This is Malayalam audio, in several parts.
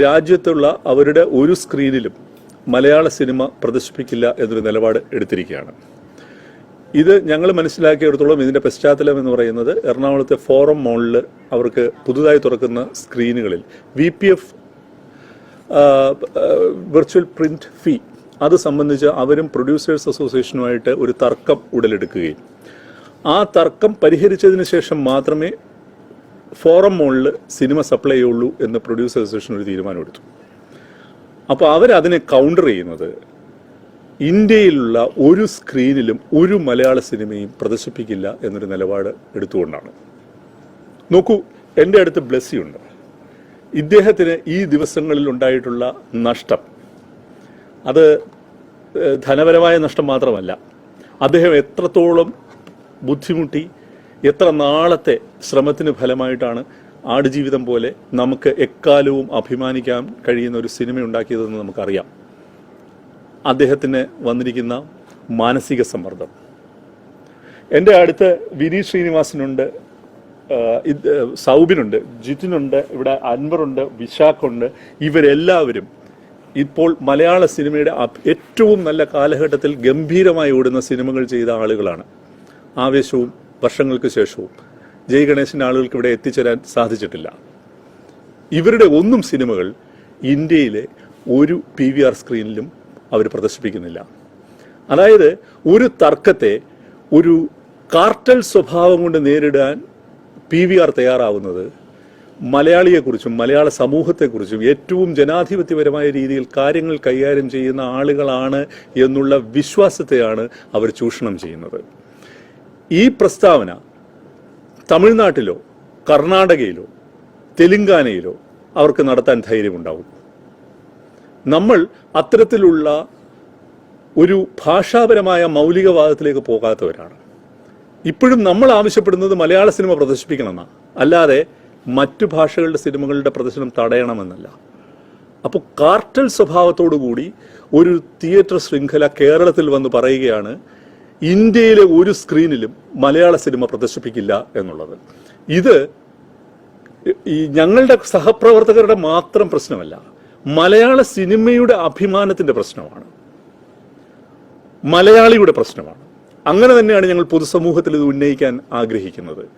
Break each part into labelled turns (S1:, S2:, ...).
S1: രാജ്യത്തുള്ള അവരുടെ ഒരു സ്ക്രീനിലും മലയാള സിനിമ പ്രദർശിപ്പിക്കില്ല എന്നൊരു നിലപാട് എടുത്തിരിക്കുകയാണ്. ഇത് ഞങ്ങൾ മനസ്സിലാക്കിയിടത്തോളം ഇതിന്റെ പശ്ചാത്തലം എന്ന് പറയുന്നത് എറണാകുളത്തെ ഫോറം മോളിൽ അവർക്ക് പുതുതായി തുറക്കുന്ന സ്ക്രീനുകളിൽ V P F virtual print fee അത് സംബന്ധിച്ച് അവരും പ്രൊഡ്യൂസേഴ്സ് അസോസിയേഷനുമായിട്ട് ഒരു തർക്കം ഉടലെടുക്കുകയും ആ തർക്കം പരിഹരിച്ചതിന് ശേഷം മാത്രമേ ഫോറം മോളിൽ സിനിമ സപ്ലൈ ചെയ്യുള്ളൂ എന്ന് പ്രൊഡ്യൂസർ അസോസിയേഷൻ ഒരു തീരുമാനമെടുത്തു. അപ്പോൾ അവരതിനെ കൗണ്ടർ ചെയ്യുന്നത് ഇന്ത്യയിലുള്ള ഒരു സ്ക്രീനിലും ഒരു മലയാള സിനിമയും പ്രദർശിപ്പിക്കില്ല എന്നൊരു നിലപാട് എടുത്തുകൊണ്ടാണ്. നോക്കൂ എന്റെ അടുത്ത് ബ്ലെസ്സിയുണ്ട്. ഇദ്ദേഹത്തിന് ഈ ദിവസങ്ങളിൽ ഉണ്ടായിട്ടുള്ള നഷ്ടം അത് ധനപരമായ നഷ്ടം മാത്രമല്ല. അദ്ദേഹം എത്രത്തോളം ബുദ്ധിമുട്ടി എത്ര നാളത്തെ ശ്രമത്തിന് ഫലമായിട്ടാണ് ആടുജീവിതം പോലെ നമുക്ക് എക്കാലവും അഭിമാനിക്കാൻ കഴിയുന്ന ഒരു സിനിമ ഉണ്ടാക്കിയതെന്ന് നമുക്കറിയാം. അദ്ദേഹത്തിന് വന്നിരിക്കുന്ന മാനസിക സമ്മർദ്ദം. എന്റെ അടുത്ത് വിനീത് ശ്രീനിവാസനുണ്ട് സൗബിനുണ്ട് ജിതിനുണ്ട് ഇവിടെ അൻവറുണ്ട് വിശാഖുണ്ട് ഇവരെല്ലാവരും ഇപ്പോൾ മലയാള സിനിമയുടെ ഏറ്റവും നല്ല കാലഘട്ടത്തിൽ ഗംഭീരമായി ഓടുന്ന സിനിമകൾ ചെയ്ത ആളുകളാണ്. ആവേശവും വർഷങ്ങൾക്ക് ശേഷവും ജയ് ഗണേശൻ ആളുകൾക്ക് ഇവിടെ എത്തിച്ചേരാൻ സാധിച്ചിട്ടില്ല. ഇവരുടെ ഒന്നും സിനിമകൾ ഇന്ത്യയിലെ ഒരു പി വി ആർ സ്ക്രീനിലും അവർ പ്രദർശിപ്പിക്കുന്നില്ല. അതായത് ഒരു തർക്കത്തെ ഒരു കാർട്ടൽ സ്വഭാവം കൊണ്ട് നേരിടാൻ പി വി ആർ തയ്യാറാവുന്നത് മലയാളിയെക്കുറിച്ചും മലയാള സമൂഹത്തെക്കുറിച്ചും ഏറ്റവും ജനാധിപത്യപരമായ രീതിയിൽ കാര്യങ്ങൾ കൈകാര്യം ചെയ്യുന്ന ആളുകളാണ് എന്നുള്ള വിശ്വാസത്തെയാണ് അവർ ചൂഷണം ചെയ്യുന്നത്. ഈ പ്രസ്താവന തമിഴ്നാട്ടിലോ കർണാടകയിലോ തെലുങ്കാനയിലോ അവർക്ക് നടത്താൻ ധൈര്യമുണ്ടാവും. നമ്മൾ അത്തരത്തിലുള്ള ഒരു ഭാഷാപരമായ മൗലികവാദത്തിലേക്ക് പോകാത്തവരാണ്. ഇപ്പോഴും നമ്മൾ ആവശ്യപ്പെടുന്നത് മലയാള സിനിമ പ്രദർശിപ്പിക്കണമെന്നാണ് അല്ലാതെ മറ്റു ഭാഷകളുടെ സിനിമകളുടെ പ്രദർശനം തടയണമെന്നല്ല. അപ്പോൾ കാർട്ടൽ സ്വഭാവത്തോടു കൂടി ഒരു തിയേറ്റർ ശൃംഖല കേരളത്തിൽ വന്ന് പറയുകയാണ് ഇന്ത്യയിലെ ഒരു സ്ക്രീനിലും മലയാള സിനിമ പ്രദർശിപ്പിക്കില്ല എന്നുള്ളത്. ഇത് ഈ ഞങ്ങളുടെ സഹപ്രവർത്തകരുടെ മാത്രം പ്രശ്നമല്ല മലയാള സിനിമയുടെ അഭിമാനത്തിന്റെ പ്രശ്നമാണ്. മലയാളിയുടെ പ്രശ്നമാണ്. അങ്ങനെ തന്നെയാണ് ഞങ്ങൾ പൊതുസമൂഹത്തിൽ ഇത് ഉന്നയിക്കാൻ ആഗ്രഹിക്കുന്നത്.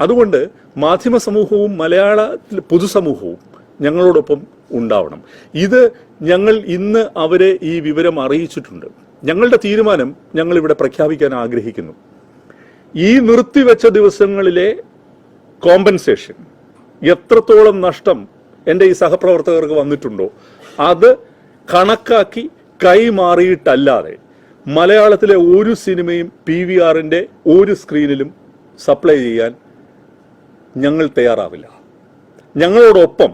S1: അതുകൊണ്ട് മാധ്യമ സമൂഹവും മലയാള പൊതുസമൂഹവും ഞങ്ങളോടൊപ്പം ഉണ്ടാവണം. ഇത് ഞങ്ങൾ ഇന്ന് അവരെ ഈ വിവരം അറിയിച്ചിട്ടുണ്ട്. ഞങ്ങളുടെ തീരുമാനം ഞങ്ങൾ ഇവിടെ പ്രഖ്യാപിക്കാൻ ആഗ്രഹിക്കുന്നു. ഈ നിർത്തിവെച്ച ദിവസങ്ങളിലെ കോമ്പൻസേഷൻ എത്രത്തോളം നഷ്ടം എന്റെ ഈ സഹപ്രവർത്തകർക്ക് വന്നിട്ടുണ്ടോ അത് കണക്കാക്കി കൈമാറിയിട്ടല്ലാതെ മലയാളത്തിലെ ഒരു സിനിമയും പി വി ആറിന്റെ ഒരു സ്ക്രീനിലും സപ്ലൈ ചെയ്യാൻ ഞങ്ങൾ തയ്യാറാവില്ല. ഞങ്ങളോടൊപ്പം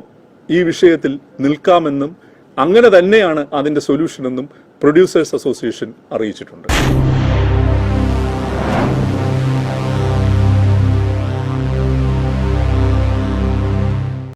S1: ഈ വിഷയത്തിൽ നിൽക്കാമെന്നും അങ്ങനെ തന്നെയാണ് അതിന്റെ സൊല്യൂഷനെന്നും പ്രൊഡ്യൂസേഴ്സ് അസോസിയേഷൻ അറിയിച്ചിട്ടുണ്ട്.